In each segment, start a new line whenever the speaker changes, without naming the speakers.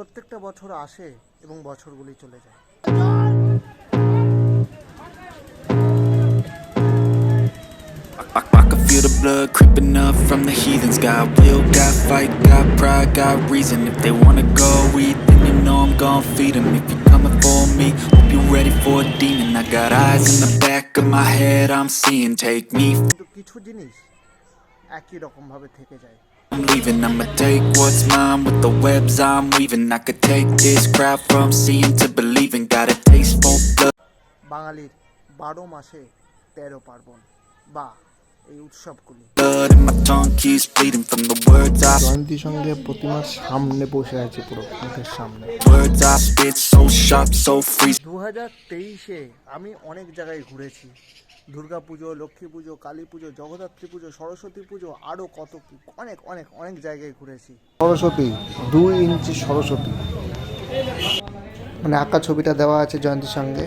প্রত্যেকটা বছর আসে এবং বছরগুলি চলে যায়
feel the blood creeping up from the heathens. Got will, got fight, got pride, got reason. If they wanna go eat, then you know I'm gon' feed 'em. If you're coming for me, hope you're ready for a demon. I got eyes in the back of my head, I'm seeing. Take me,
কিছু জিনিস একই রকমভাবে থেকে যায়
I'm leaving. I'ma take what's mine with the webs I'm weaving. I could take this crowd from seeing to believing. Got a taste for blood.
বাঙালির বারো মাসে তেরো পার্বণ বা এই উৎসবগুলি। জয়ন্তী সঙ্গে প্রতিমার সামনে বসে আছে পুরো মুখের সামনে. দু হাজার তেইশে আমি অনেক জায়গায় ঘুরেছি। দুর্গা পুজো লক্ষ্মী পুজো কালী পুজো জগদ্ধাত্রী পুজো সরস্বতী পুজো আরও কত কি অনেক অনেক অনেক জায়গায় ঘুরেছি। সরস্বতী দুই ইঞ্চি সরস্বতী। মানে আঁকা ছবিটা দেওয়া আছে জয়ন্তীর সঙ্গে।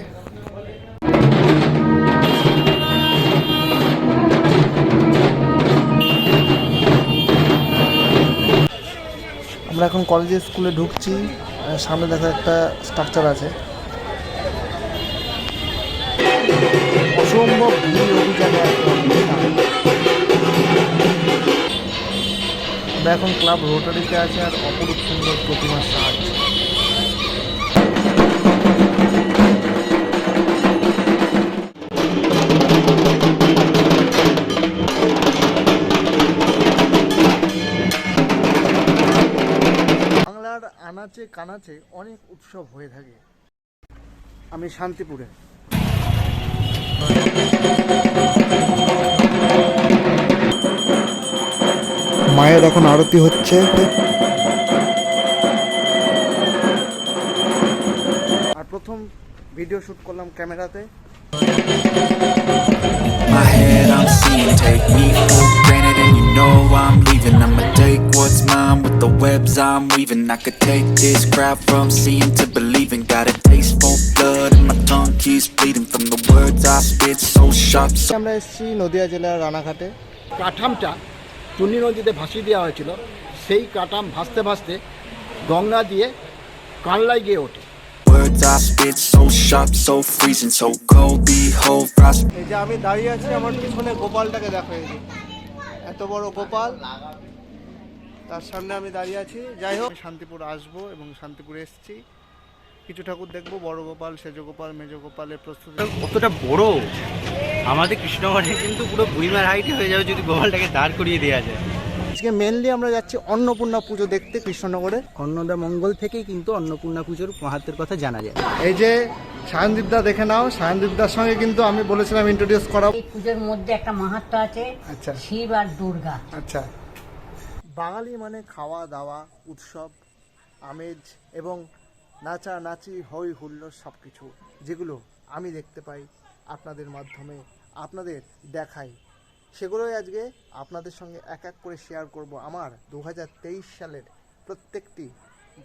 আমরা এখন কলেজের স্কুলে ঢুকছি সামনে দেখা একটা স্ট্রাকচার আছে। অসম্ভব আমরা। এখন ক্লাব রোটারিতে আছে আর অপরূপ সুন্দর প্রতিমার সাজ। কানাচে অনেক উৎসব হয়ে থাকে। আমি শান্তিপুরে। মায়ের এখন আরতি হচ্ছে। আর প্রথম ভিডিও শুট করলাম ক্যামেরাতে।
My head, I'm seeing. Take me for granted, know I'm leaving. I'ma take what's mine with the webs I'm weaving. I could take this crowd from seeing to believing. Got a taste for blood, and my tongue keeps bleeding from the words I spit. So sharp, so
আমরা এসেছি নদিয়া জেলার রানাঘাটে
কাঠামটা চুন্নি নদীতে ভাসিয়ে দেওয়া হয়েছিল সেই কাঠাম ভাসতে ভাসতে গঙ্গা দিয়ে কানলায় গিয়ে ওঠে
words I spit. So sharp, so freezing, so cold. Behold, frost.
এই যে আমি দাঁড়িয়ে আছি আমার পিছনে গোপালটাকে দেখো যে এত বড় গোপাল। তার সামনে আমি দাঁড়িয়ে আছি। যাই হোক শান্তিপুর আসব এবং শান্তিপুর এসছি। কিছু ঠাকুর দেখব, বড় গোপাল, সেজ গোপাল, মেজ গোপালের প্রস্তুতি।
কতটা বড়! আমাদের কৃষ্ণগড়ে কিন্তু পুরো ভুইমার হাইটে হয়ে যাবে যদি গোপালটাকে দাঁড় করিয়ে দেওয়া যায়।
আজকে মেনলি আমরা যাচ্ছি অন্নপূর্ণা পুজো দেখতে কৃষ্ণনগরে।
অন্নদা মঙ্গল থেকেই কিন্তু অন্নপূর্ণা পুজোর মাহাত্মের কথা জানা যায়।
এই যে সায়নদীপদা দেখে নাও সায়নদীপদার সঙ্গে কিন্তু আমি বলেছিলাম ইন্ট্রোডিউস করাবো।
এই পুজোর মধ্যে একটা মাহাত্ম আছে
আচ্ছা।
শিব আর দুর্গা।
আচ্ছা। বাঙালি মানে খাওয়া দাওয়া উৎসব আমেজ এবং নাচা নাচি হই হুল্লোড় সব কিছু যেগুলো আমি দেখতে পাই আপনাদের মাধ্যমে আপনাদের দেখাই। সেগুলোই আজকে আপনাদের সঙ্গে এক এক করে শেয়ার করব আমার দু হাজার তেইশ সালের প্রত্যেকটি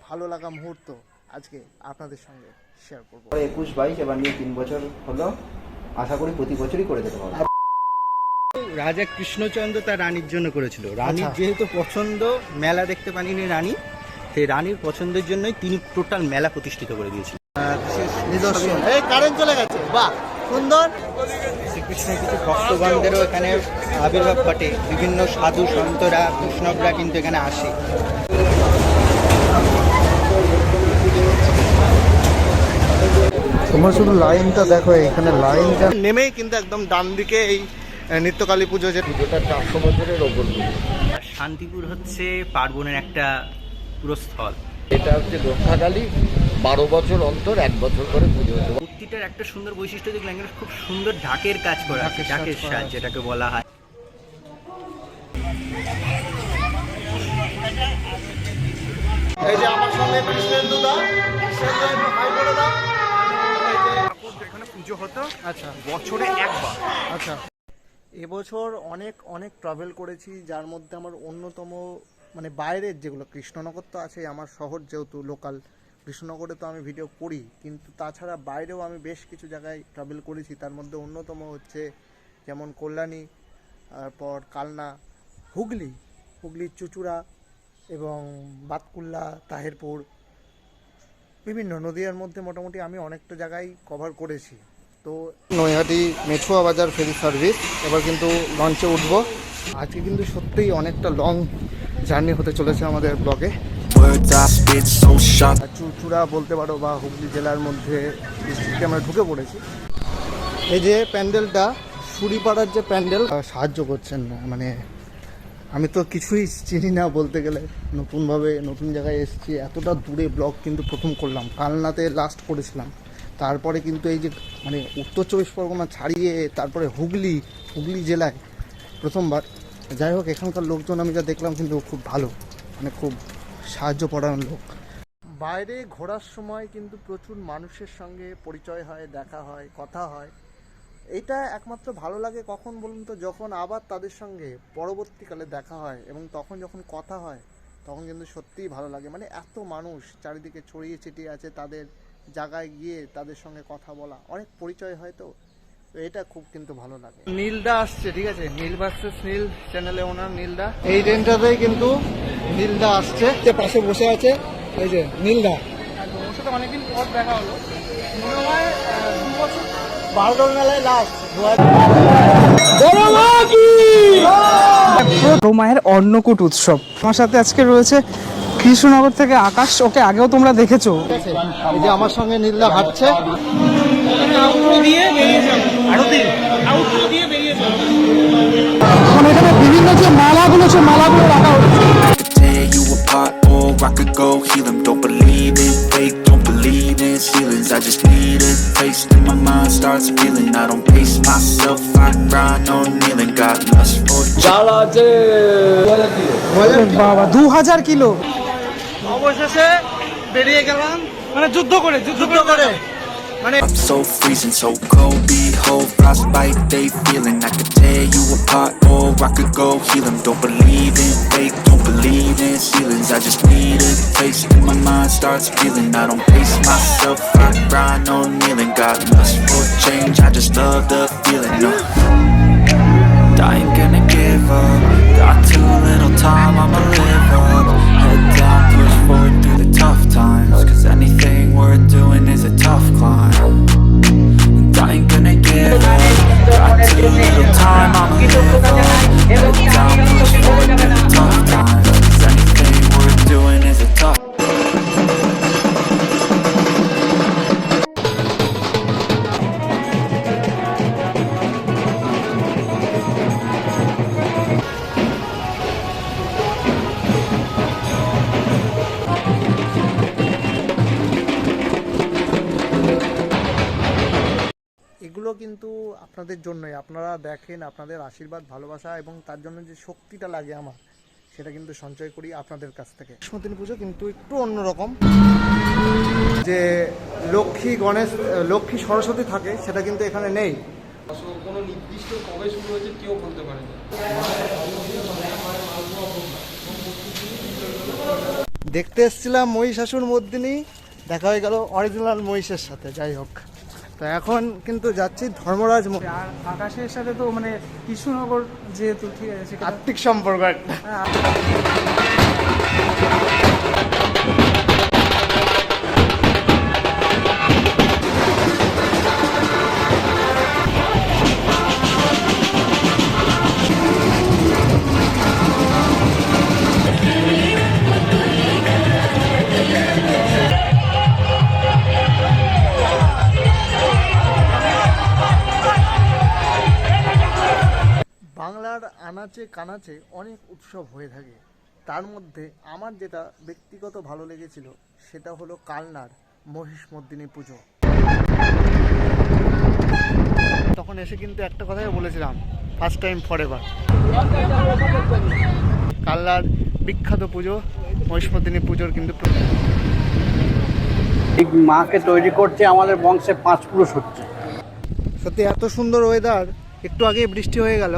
ভালো লাগা মুহূর্ত আজকে আপনাদের সঙ্গে শেয়ার করব।
একুশ বাইশ এবার নিয়ে তিন বছর হলো। আশা করি প্রতি বছরই করে যেতে পারব।
রাজা কৃষ্ণচন্দ্র তার রানীর জন্য করেছিল। রানীর
আচ্ছা।
যেহেতু পছন্দ মেলা দেখতে পানিনি রানী সেই রানীর পছন্দের জন্যই তিনি টোটাল মেলা প্রতিষ্ঠিত করে দিয়েছিলেন।
নিদর্শন। এই কারেন্ট চলে গেছে। বাহ! সুন্দর।
শ্রীকৃষ্ণের কিছু ভক্তগণদেরও এখানে আবির্ভাব ঘটে। বিভিন্ন সাধু সন্তরা বৈষ্ণবরা কিন্তু এখানে আসে।
তোমরা শুধু লাইনটা দেখো এখানে লাইনটা নেমেই কিন্তু একদম ডান দিকে এই নিত্যকালী পুজো যে পুজোটা চারশো বছরের ওপর।
শান্তিপুর হচ্ছে পার্বণের একটা পুরো স্থল
এটা হচ্ছে রক্ষাকালী বারো বছর অন্তর এক বছর করে পুজো হতে পারে।
মূর্তিটার একটা সুন্দর বৈশিষ্ট্য দেখলাম এখানে খুব সুন্দর ঢাকের কাজ করা আছে
ঢাকের সাজ।
যেটাকে বলা হয়।
এই যে আমার সঙ্গে কৃষ্ণেন্দু দা কৃষ্ণেন্দু একটু হাই দাও।
এখানে পুজো হতো
আচ্ছা।
বছরে একবার।
আচ্ছা। এবছর অনেক অনেক ট্রাভেল করেছি যার মধ্যে আমার অন্যতম মানে বাইরের যেগুলো কৃষ্ণনগর তো আছে আমার শহর যেহেতু লোকাল কৃষ্ণনগরে তো আমি ভিডিও করি, কিন্তু তাছাড়া বাইরেও আমি বেশ কিছু জায়গায় ট্রাভেল করেছি। তার মধ্যে অন্যতম হচ্ছে যেমন কল্যাণী, তারপর কালনা, হুগলি হুগলির চুচুড়া এবং বাতকুল্লা, তাহেরপুর, বিভিন্ন নদীয়ার মধ্যে মোটামুটি আমি অনেকটা জায়গায় কভার করেছি। তো নৈহাটি মেছুয়া বাজার ফেরি সার্ভিস এবার কিন্তু লঞ্চে উঠবো। আজকে কিন্তু সত্যিই অনেকটা লং জার্নি হতে চলেছে আমাদের ব্লগে চুচুড়া বলতে পারো বা হুগলি জেলার মধ্যে ডিস্ট্রিক্টে আমরা ঢুকে পড়েছি। এই যে প্যান্ডেলটা, সুরিপাড়ার যে প্যান্ডেল সাহায্য করছেন না মানে আমি তো কিছুই চিনি না বলতে গেলে। নতুনভাবে নতুন জায়গায় এসেছি, এতটা দূরে ব্লগ কিন্তু প্রথম করলাম। কালনাতে লাস্ট করেছিলাম। তারপরে কিন্তু এই যে মানে উত্তর চব্বিশ পরগনা ছাড়িয়ে তারপরে হুগলি হুগলি জেলায় প্রথমবার। যাই হোক, এখানকার লোকজন আমি যা দেখলাম কিন্তু খুব ভালো মানে খুব সাহায্য পড়ানোর লোক। বাইরে ঘোরার সময় কিন্তু প্রচুর মানুষের সঙ্গে পরিচয় হয়, দেখা হয়, কথা হয়। এটা একমাত্র ভালো লাগে কখন বলুন তো? যখন আবার তাদের সঙ্গে পরবর্তীকালে দেখা হয় এবং তখন যখন কথা হয়, তখন কিন্তু সত্যিই ভালো লাগে। মানে এত মানুষ চারিদিকে ছড়িয়ে ছিটিয়ে আছে, তাদের জায়গায় গিয়ে তাদের সঙ্গে কথা বলা, অনেক পরিচয় হয় তো। এটা খুব কিন্তু ভালো লাগে। নীলদা আসছে ঠিক আছে? নীল ভার্সেস নীল চ্যানেলে ওনার নীলদা। এই ট্রেনটাতেই কিন্তু নীলদা আসছে। যে পাশে বসে আছে এই যে নীলদা। ওর সাথে অনেকদিন পর দেখা হলো। মনে হয় দু বছর বারোটার মেলায় লাস্ট
মায়ের অন্নকূট উৎসব। আমার সাথে আজকে রয়েছে কৃষ্ণনগর থেকে আকাশ। ওকে আগেও তোমরা দেখেছ।
এই যে আমার সঙ্গে নীলদা হাঁটছে।
মানে এখানে বিভিন্ন যে মালাগুলো সে মালাগুলো রাখা হচ্ছে
I could tear you apart or I could go heal them. Don't believe in fake, don't believe in ceilings. I just need a taste and my mind starts feeling. I don't pace myself, I grind on kneeling. Got lust for
চাল আছে
বাবা দু হাজার kilo
অবশেষে বেরিয়ে গেলাম মানে যুদ্ধ করে যুদ্ধ করে
I'm so freezing, so cold. Behold, frostbite they feeling. I could tear you apart or I could go heal them. Don't believe in fake, don't believe in ceilings. I just need a taste and my mind starts feeling. I don't pace myself, I grind on kneeling. Got lust for change, I just love the feeling. No. I ain't gonna give up. Got too little time, I'ma live up. Head down, push forward through the tough times. Cause anything worth doing is a tough climb. And I ain't gonna give up. Got too little time, I'ma live up. Head down, push forward
দেখেন আপনাদের আশীর্বাদ ভালোবাসা এবং তার জন্য যে শক্তিটা লাগে আমার সেটা কিন্তু সঞ্চয় করি আপনাদের কাছ থেকে। সতীনী পুজো কিন্তু একটু অন্যরকম। যে লক্ষ্মী গণেশ লক্ষ্মী সরস্বতী থাকে সেটা কিন্তু এখানে নেই।
কোনো নির্দিষ্ট কবে শুরু হয়েছে কেউ বলতে পারে
দেখতে এসেছিলাম মহিষাসুর মর্দিনী দেখা হয়ে গেল অরিজিনাল মহিষের সাথে যাই হোক। তো এখন কিন্তু যাচ্ছি ধর্মরাজ
আর আকাশের সাথে তো মানে কৃষ্ণনগর যেহেতু ঠিক আছে আর্থিক
আত্মিক সম্পর্ক একটা। আনাচে কানাচে অনেক উৎসব হয়ে থাকে। তার মধ্যে আমার যেটা ব্যক্তিগত ভালো লেগেছিল সেটা হলো কালনার মহিষমর্দিনী পুজো। তখন এসে কিন্তু একটা কথাই বলেছিলাম ফার্স্ট টাইম ফর এভার কালনার বিখ্যাত পুজো মহিষমর্দিনী পুজোর কিন্তু
মাকে তৈরি করতে আমাদের বংশে পাঁচ পুরুষ হচ্ছে।
সত্যি এত সুন্দর ওয়েদার একটু আগে বৃষ্টি হয়ে গেল।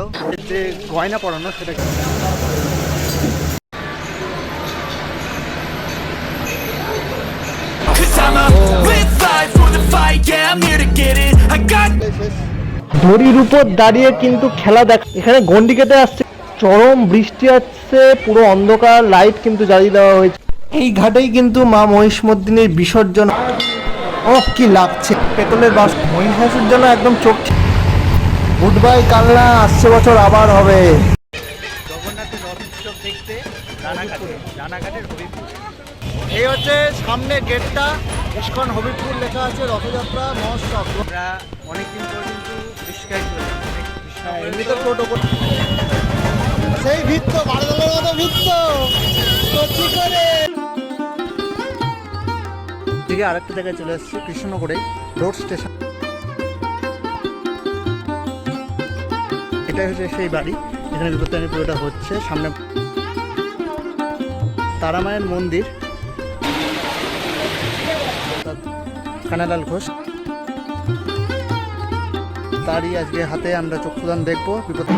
যে গয়না পরানো সেটা দড়ির উপর দাঁড়িয়ে কিন্তু খেলা দেখ এখানে গন্ডি কেটে আসছে। চরম বৃষ্টি আসছে, পুরো অন্ধকার, লাইট কিন্তু জ্বালিয়ে দেওয়া হয়েছে। এই ঘাটেই কিন্তু মা মহিষমদ্দিনের বিসর্জন। ও কি লাগছে। পেতলের বাস মহিষাসুর জন্য একদম চোখ গুড বাই কালনা আসছে বছর আবার হবে।
জগন্নাথের রথ উৎসব দেখতে রানাঘাটে রানাঘাটের হরিপুর
এই হচ্ছে সামনে গেটটা ইস্কন হবিবপুর লেখা আছে রথযাত্রা মহোৎসব।
আমরা অনেকদিন পর কিন্তু রিস্কায় চলে
হ্যাঁ, টোটো সেই ভিত্ত বারদলের মতো ভিত্ত। কচি করে? দিকে আরেকটা জায়গায় চলে এসেছি কৃষ্ণনগরে রোড স্টেশন। এটাই হচ্ছে সেই বাড়ি। এখানে বিপত্তানি পুরোটা হচ্ছে। সামনে তারামায়ের মন্দির। কানালাল ঘোষ। তারই আজকে হাতে আমরা চক্ষুদান দেখব। বিপদ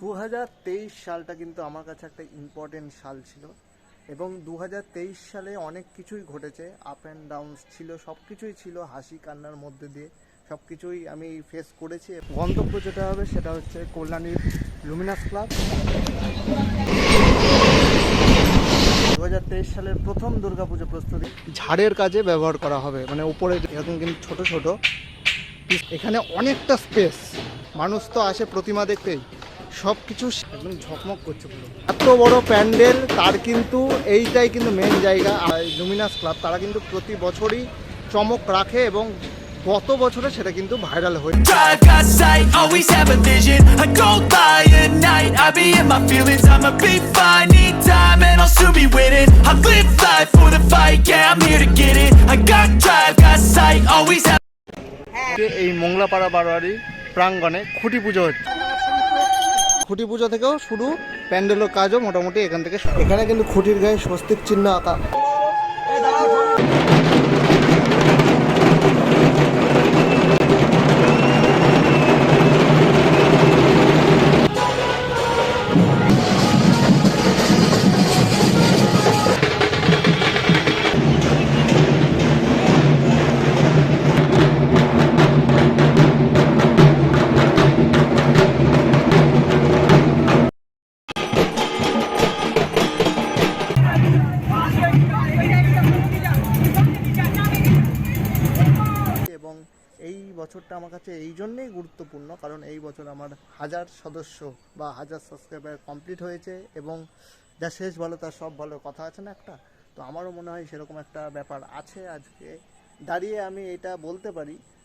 দু সালটা কিন্তু আমার কাছে একটা ইম্পর্টেন্ট সাল ছিল। এবং দু হাজার তেইশ সালে অনেক কিছুই ঘটেছে আপ অ্যান্ড ডাউনস ছিল সব কিছুই ছিল, হাসি কান্নার মধ্যে দিয়ে সব কিছুই আমি ফেস করেছি। গন্তব্য যেটা হবে সেটা হচ্ছে কল্যাণীর লুমিনাস ক্লাব দু হাজার তেইশ সালের প্রথম দুর্গাপুজো প্রস্তুতি। ঝাড়ের কাজে ব্যবহার করা হবে মানে উপরে এরকম কিন্তু ছোট ছোট। এখানে অনেকটা স্পেস মানুষ তো আসে প্রতিমা দেখতেই। সবকিছু ঝকমক করছে এত বড় প্যান্ডেল তার কিন্তু এইটাই কিন্তু মেন জায়গা। লুমিনাস ক্লাব তারা কিন্তু প্রতি বছরই চমক রাখে এবং গত বছরে সেটা কিন্তু ভাইরাল হয়েছে। এই মোংলাপাড়া বারোয়ারি প্রাঙ্গনে খুঁটি পুজো হচ্ছে। খুঁটি পুজো থেকেও শুরু, প্যান্ডেলের কাজও মোটামুটি এখান থেকে এখানে কিন্তু খুঁটির গায়ে স্বস্তিক চিহ্ন আঁকা। বছরটা আমার কাছে এই জন্যেই গুরুত্বপূর্ণ, কারণ এই বছর আমার হাজার সদস্য বা হাজার সাবস্ক্রাইবার কমপ্লিট হয়েছে এবং যা শেষ ভালো তার সব ভালো কথা আছে না একটা? তো আমারও মনে হয় সেরকম একটা ব্যাপার আছে আজকে। দাঁড়িয়ে আমি এটা বলতে পারি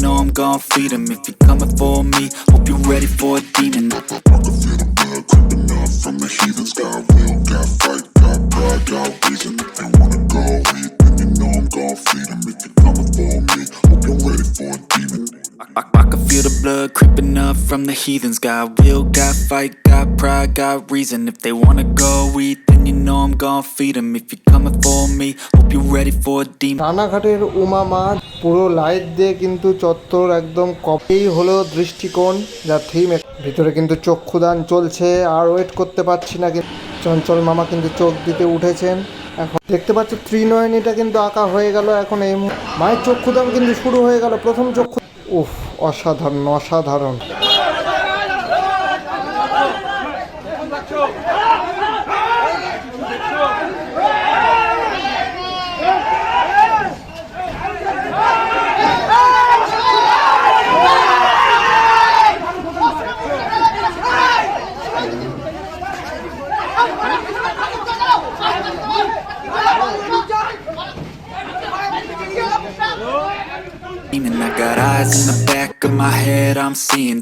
know I'm gon' feed 'em If you're coming for me, hope you're ready for a demon
I can feel the blood creeping up from the heathens. Got will, got fight, got pride, got reason. If they wanna go eat, then you know I'm gon' feed 'em. If you're coming for me, hope you're ready for a demon.
I, I can feel the blood creeping up from the heathens Got will, got fight, got pride, got reason If they wanna go eat, you know I'm gon' feed 'em If you're coming for me, hope you're ready for a demon.
রানাঘাটের উমা মা পুরো light দিয়ে কিন্তু চত্বর একদম copy হলো দৃষ্টিকোণ যা থিম ভিতরে কিন্তু চক্ষুদান চলছে আর ওয়েট করতে পারছি না কিন্তু চঞ্চল মামা কিন্তু চোখ দিতে উঠেছেন। এখন দেখতে পাচ্ছ ত্রিনয়নীটা কিন্তু আঁকা হয়ে গেল এখন এই। মায়ের চক্ষুদান কিন্তু শুরু হয়ে গেল প্রথম চক্ষু উফ অসাধারণ অসাধারণ।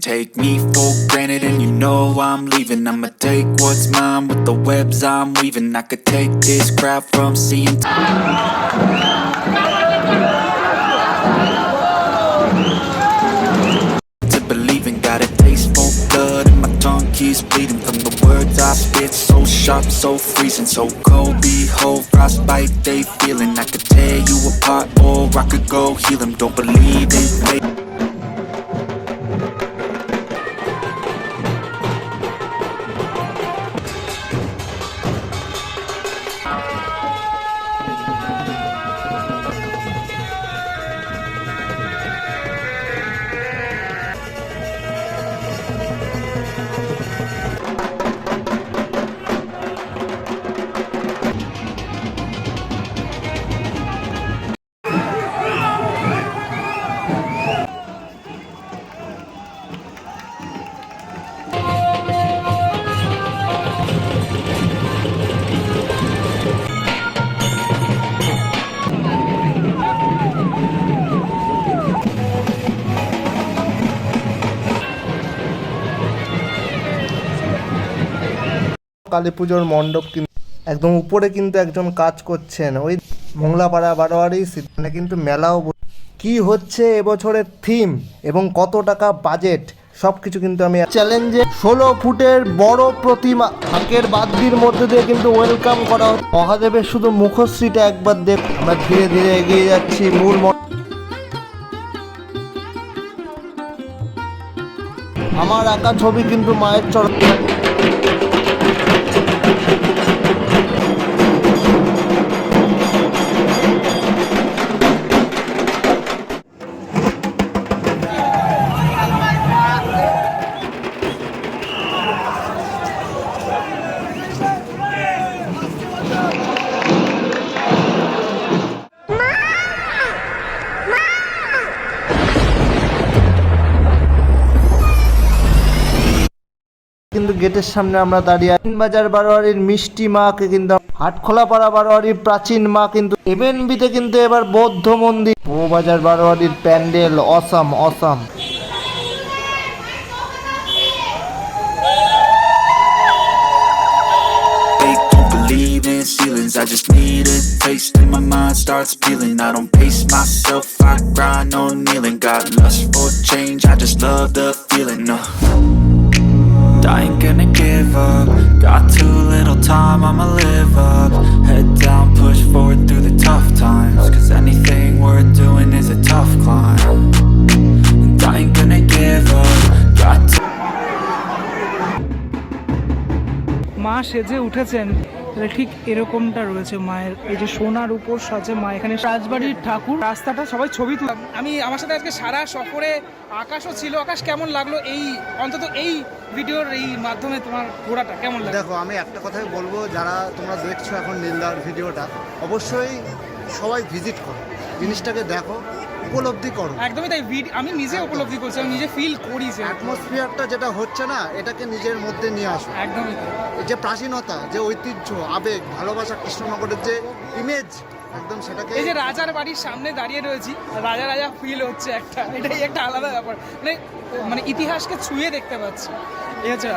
Take me for granted and you know I'm leaving I'ma take what's mine with the webs I'm weaving I could take this crowd from seeing to believing Got a taste for blood and my tongue keeps bleeding From the words I spit so sharp, so freezing, so cold. Behold, frostbite they feeling. I could tear you apart, or I could go heal them. Don't believe in
Kali পুজোর মণ্ডপ কিন্তু একদম উপরে কিন্তু একজন কাজ করছেন। ওই মোংলাপাড়া বারোয়ারি সেখানে কিন্তু মেলাও কি হচ্ছে এবছরের থিম এবং কত টাকা বাজেট সব কিছু কিন্তু আমি চ্যালেঞ্জে ষোলো ফুটের বড় প্রতিমা। থাকের বাদ্যির মধ্যে দিয়ে কিন্তু ওয়েলকাম করা হচ্ছে। মহাদেবের শুধু মুখশ্রীটা একবার দেখ আমরা ধীরে ধীরে এগিয়ে যাচ্ছি মূল আমার আঁকা ছবি কিন্তু মায়ের চরণ গেটের সামনে আমরা দাঁড়িয়ে আছি বাজার বারোয়ারির মিষ্টি মাকে কিন্তু হাটখোলা পাড়া বারোয়ারির প্রাচীন মা কিন্তু এমএনবিতে কিন্তু এবার বৌদ্ধ মন্দির Bowbazar বারোয়ারির
pandal awesome awesome ceilings. I just need a taste, and my mind starts peeling. I don't pace myself, I grind on kneeling. Got lust for change, I just love the feeling. Uh. I ain't gonna give up. Got too little time, I'ma live up. Head down, push forward through the tough times. Cause anything worth doing is a tough climb. And I ain't gonna give up. Got too
মা সেজে উঠেছেন ঠিক এরকমটা রয়েছে মায়ের, এই যে সোনার উপর সাজে মা এখানে রাজবাড়ির ঠাকুর। রাস্তাটা সবাই ছবি তুলে
আমি আমার সাথে আজকে সারা সফরে আকাশও ছিল। আকাশ কেমন লাগল এই অন্তত এই ভিডিওর এই মাধ্যমে তোমার ঘোরাটা কেমন লাগল?
দেখো, আমি একটা কথাই বলব, যারা তোমরা দেখছ এখন নীলদার ভিডিওটা, অবশ্যই সবাই ভিজিট করো। জিনিসটাকে দেখো উপলব্ধি করো।
একদমই তাই আমি নিজে উপলব্ধি করছি আমি নিজে ফিল করি যে
অ্যাটমসফিয়ারটা যেটা হচ্ছে না এটাকে নিজের মধ্যে নিয়ে আসো।
একদমই তাই।
যে প্রাচীনতা যে ঐতিহ্য আবেগ ভালোবাসা কৃষ্ণনগরের যে ইমেজ একদম সেটাকে
এই যে রাজার বাড়ির সামনে দাঁড়িয়ে রয়েছি রাজা রাজা ফিল হচ্ছে একটা এটাই একটা আলাদা ব্যাপার। মানে মানে ইতিহাসকে ছুঁয়ে দেখতে পাচ্ছি। এই হচ্ছে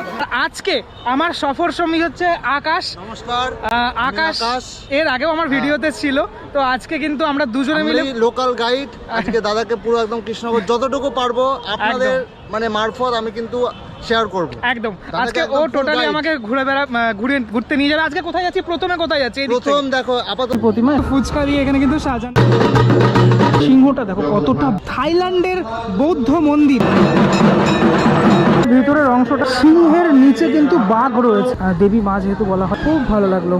আজকে আমার সফর সঙ্গী হচ্ছে আকাশ।
নমস্কার
আহ, আকাশ
আকাশ।
এর আগেও আমার ভিডিওতে ছিল তো আজকে কিন্তু আমরা দুজনে মিলে
লোকাল গাইড আজকে দাদাকে পুরো একদম কৃষ্ণনগর যতটুকু পারব আপনাদের মানে মারফত আমি কিন্তু শেয়ার করব।
একদম। আজকে ও টোটালি আমাকে ঘুরে বেড়া ঘুরে ঘুরতে নিয়ে যাবে। আজকে কোথায় যাচ্ছি? প্রথমে কোথায় যাচ্ছি?
প্রথম দেখো আপাতত
প্রতিমা ফুচকা দিয়ে এখানে কিন্তু সাজানো। সিংহটা দেখো কতটা থাইল্যান্ডের বৌদ্ধ মন্দির। ভিতরের অংশটা সিংহের নিচে কিন্তু বাঘ রয়েছে। দেবী মা যেহেতু বলা হয়, খুব ভালো লাগল।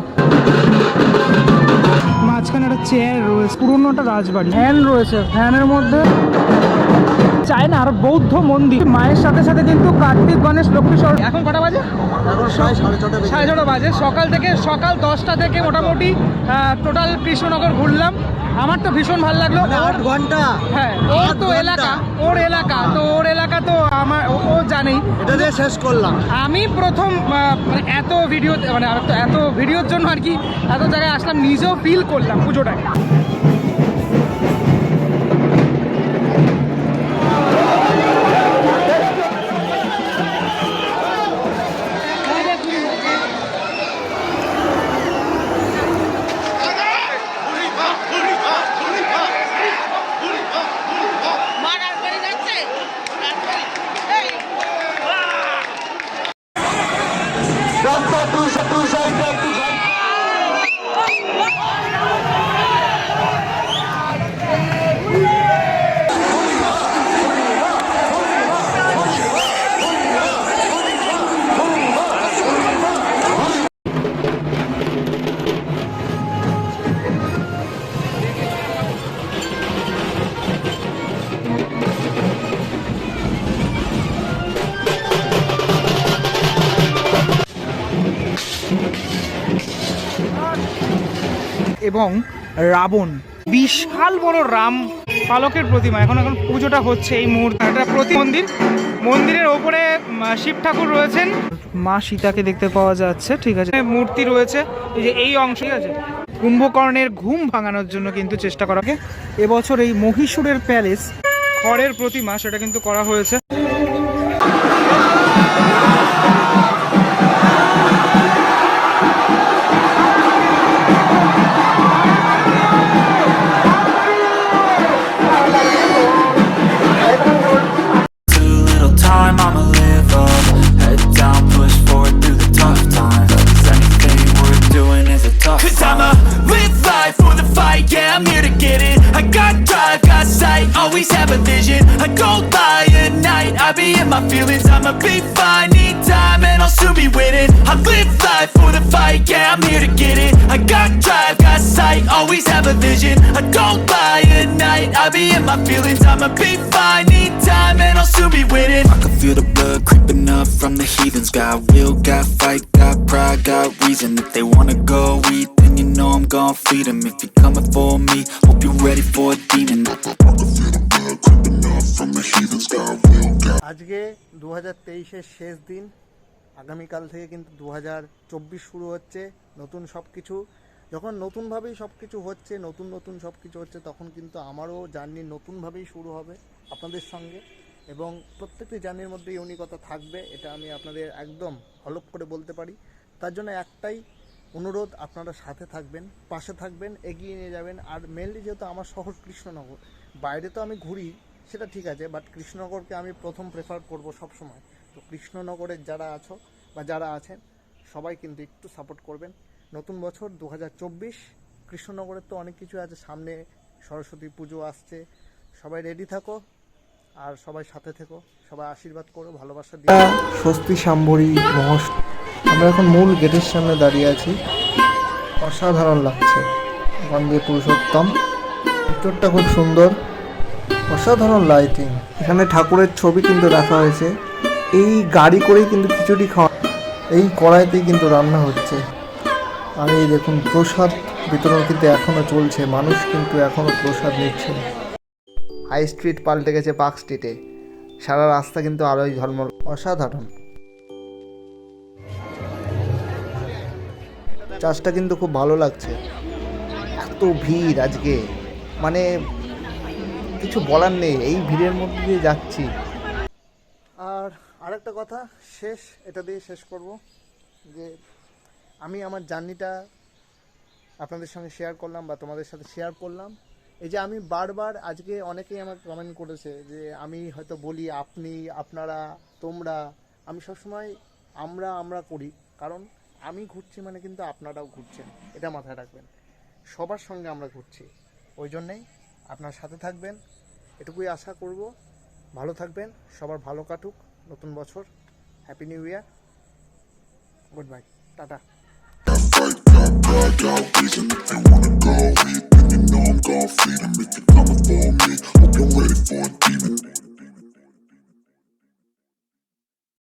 মাঝখানে একটা চেয়ার রয়েছে, পুরোনোটা রাজবাড়ি। ফ্যান রয়েছে ফ্যানের মধ্যে। চায় না আর বৌদ্ধ মন্দির। মায়ের সাথে সাথে কিন্তু কার্তিক গণেশ লক্ষ্মী সরস্বতী এখন কটা বাজে?
সাড়ে ছটা বাজে।
সকাল থেকে সকাল দশটা থেকে মোটামুটি টোটাল কৃষ্ণনগর ঘুরলাম। আমার তো ভীষণ ভালো লাগল।
আট ঘণ্টা।
হ্যাঁ ওর তো এলাকা ওর এলাকা তো ওর এলাকা তো আমার ও- জানেই।
এটা দিয়ে শেষ করলাম।
আমি প্রথম মানে এত ভিডিও মানে এত- এত ভিডিওর জন্য আর কি এত জায়গায় আসলাম নিজেও ফিল করলাম পুজোটাকে। এবং রাবণ। বিশাল বড় রাম পালকের প্রতিমা। এখন এখন পুজোটা হচ্ছে এই মুহূর্তে। একটা প্রতি মন্দির। মন্দিরের ওপরে শিব ঠাকুর রয়েছেন। মা সীতাকে দেখতে পাওয়া যাচ্ছে, ঠিক আছে। মূর্তি রয়েছে। এই যে এই অংশ, ঠিক আছে। কুম্ভকর্ণের ঘুম ভাঙানোর জন্য কিন্তু চেষ্টা করা। এবছর এই মহীশূরের প্যালেস, খড়ের প্রতিমা, সেটা কিন্তু করা হয়েছে।
Time, I'ma live up. Head down, push forward through the tough times. Cause anything worth doing is a tough Cause I'ma live life for the fight, yeah, I'm here to get it. I got drive, got sight, always have a vision. I go by at night, I be in my feelings. I'ma be fine, need time, and I'll soon be winning I live life for the fight, yeah, I'm here to get it I got drive, got sight, always have a vision I go by at night, I be in my feelings I'ma be fine, need time, and I'll soon be winning I can feel the blood creeping up from the heathens Got will, got fight, got pride, got reason If they wanna go eat, then you know I'm gon' feed them If you're coming for me, hope you're ready for a demon
I can feel the blood creeping up from the heathens. Got will, got
আজকে দু হাজার তেইশের শেষ দিন আগামীকাল থেকে কিন্তু দু হাজার চব্বিশ শুরু হচ্ছে নতুন সব কিছু। যখন নতুনভাবেই সব কিছু হচ্ছে, নতুন নতুন সব কিছু হচ্ছে, তখন কিন্তু আমারও জার্নি নতুনভাবেই শুরু হবে আপনাদের সঙ্গে। এবং প্রত্যেকটি জার্নির মধ্যে ইউনিকতা থাকবে, এটা আমি আপনাদের একদম হলপ করে বলতে পারি। তার জন্য একটাই অনুরোধ, আপনারা সাথে থাকবেন, পাশে থাকবেন, এগিয়ে নিয়ে যাবেন। আর মেনলি যেহেতু আমার শহর কৃষ্ণনগর, বাইরে তো আমি ঘুরি, সেটা ঠিক আছে বাট কৃষ্ণনগরকে আমি প্রথম প্রেফার করব সব সময় তো কৃষ্ণনগরের যারা আছো বা যারা আছেন, সবাই কিন্তু একটু সাপোর্ট করবেন। নতুন বছর দু হাজার চব্বিশ কৃষ্ণনগরের তো অনেক কিছু আছে। সামনে সরস্বতী পুজো আসছে। সবাই রেডি থাকো আর সবাই সাথে থেকো। সবাই আশীর্বাদ করো, ভালোবাসা দিয়ে স্বস্তি সাম্বরী মহস আমরা এখন মূল গেটের সামনে দাঁড়িয়ে আছি। অসাধারণ লাগছে। গন্ধে পুরুষোত্তম। ভিতরটা খুব সুন্দর। অসাধারণ লাইটিং এখানে ঠাকুরের ছবি কিন্তু রাখা হয়েছে। এই গাড়ি করেই কিন্তু খিচুড়ি খাওয়া এই কড়াইতেই কিন্তু রান্না হচ্ছে। আর এই দেখুন, প্রসাদ বিতরণ কিন্তু এখনও চলছে। মানুষ কিন্তু এখনও প্রসাদ নিচ্ছে। হাই স্ট্রিট পাল্টে গেছে পার্ক স্ট্রিটে। সারা রাস্তা কিন্তু আলোয় ধর্ম অসাধারণ। চাষটা কিন্তু খুব ভালো লাগছে। এত ভিড় আজকে। মানে কিছু বলার নেই। এই ভিড়ের মধ্যে দিয়ে যাচ্ছি। আর আরেকটা কথা, শেষ, এটা দিয়ে শেষ করব, যে আমি আমার জার্নিটা আপনাদের সঙ্গে শেয়ার করলাম বা তোমাদের সাথে শেয়ার করলাম। এই যে আমি বারবার আজকে অনেকেই আমাকে কমেন্ট করেছে যে আমি হয়তো বলি আপনি, আপনারা, তোমরা, আমি সবসময় আমরা আমরা করি। কারণ আমি ঘুরছি মানে কিন্তু আপনারাও ঘুরছেন, এটা মাথায় রাখবেন। সবার সঙ্গে আমরা ঘুরছি, ওই জন্যেই আপনার সাথে থাকবেন, এটুকুই আশা করব। ভালো থাকবেন, সবার ভালো কাটুক। নতুন বছর
happy new year goodbye tata hope you're ready for a demon.